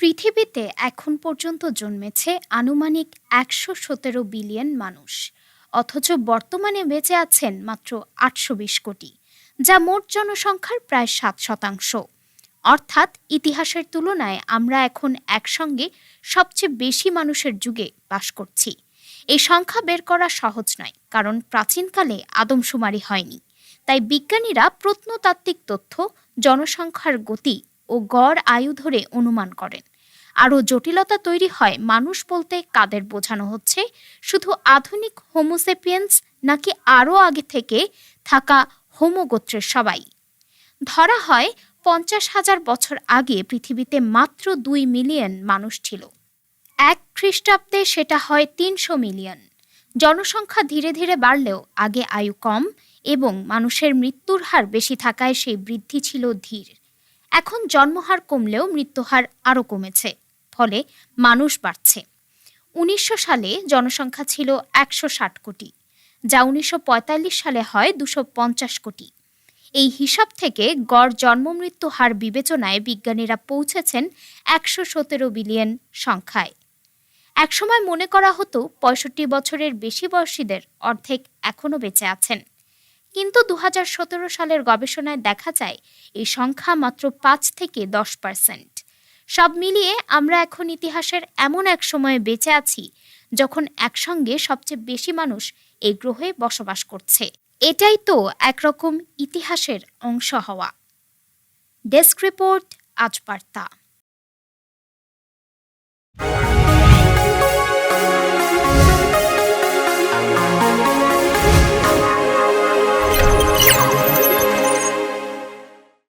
পৃথিবীতে এখন পর্যন্ত জন্মেছে আনুমানিক একশো সতেরো বিলিয়ন মানুষ, অথচ বর্তমানে বেঁচে আছেন মাত্র আটশো বিশ কোটি, যা মোট জনসংখ্যার প্রায় সাত শতাংশ। অর্থাৎ ইতিহাসের তুলনায় আমরা এখন একসঙ্গে সবচেয়ে বেশি মানুষের যুগে বাস করছি। এই সংখ্যা বের করা সহজ নয়, কারণ প্রাচীনকালে আদমশুমারি হয়নি। তাই বিজ্ঞানীরা প্রত্নতাত্ত্বিক তথ্য, জনসংখ্যার গতি ও গড় আয়ু ধরে অনুমান করেন। আরও জটিলতা তৈরি হয় মানুষ বলতে কাদের বোঝানো হচ্ছে? শুধু আধুনিক হোমোসেপিয়েন্স নাকি আরও আগে থেকে থাকা হোমোগোত্রের সবাই? ধরা হয় পঞ্চাশ হাজার বছর আগে পৃথিবীতে মাত্র দুই মিলিয়ন মানুষ ছিল। এক খ্রিস্টাব্দে সেটা হয় তিনশো মিলিয়ন। জনসংখ্যা ধীরে ধীরে বাড়লেও আগে আয়ু কম এবং মানুষের মৃত্যুর হার বেশি থাকায় সেই বৃদ্ধি ছিল ধীর। এখন জন্মহার কমলেও মৃত্যুহার আরও কমেছে। ফলে মানুষ বাড়ছে। উনিশশো সালে জনসংখ্যা ছিল একশো ষাট কোটি, যা উনিশশো পঁয়তাল্লিশ সালে হয় দুশো পঞ্চাশ কোটি। এই হিসাব থেকে গড় জন্মমৃত্যু হার বিবেচনায় বিজ্ঞানীরা পৌঁছেছেন একশো সতেরো বিলিয়ন সংখ্যায়। একসময় মনে করা হতো পঁয়ষট্টি বছরের বেশি বয়সীদের অর্ধেক এখনও বেঁচে আছেন। কিন্তু দু হাজার সতেরো সালের গবেষণায় দেখা যায়, এই সংখ্যা মাত্র পাঁচ থেকে দশ পার্সেন্ট। সব মিলিয়ে আমরা এখন ইতিহাসের এমন এক সময়ে বেঁচে আছি, যখন একসঙ্গে সবচেয়ে বেশি মানুষ এই গ্রহে বসবাস করছে। এটাই তো একরকম ইতিহাসের অংশ হওয়া। ডেস্ক রিপোর্ট আজ বার্তা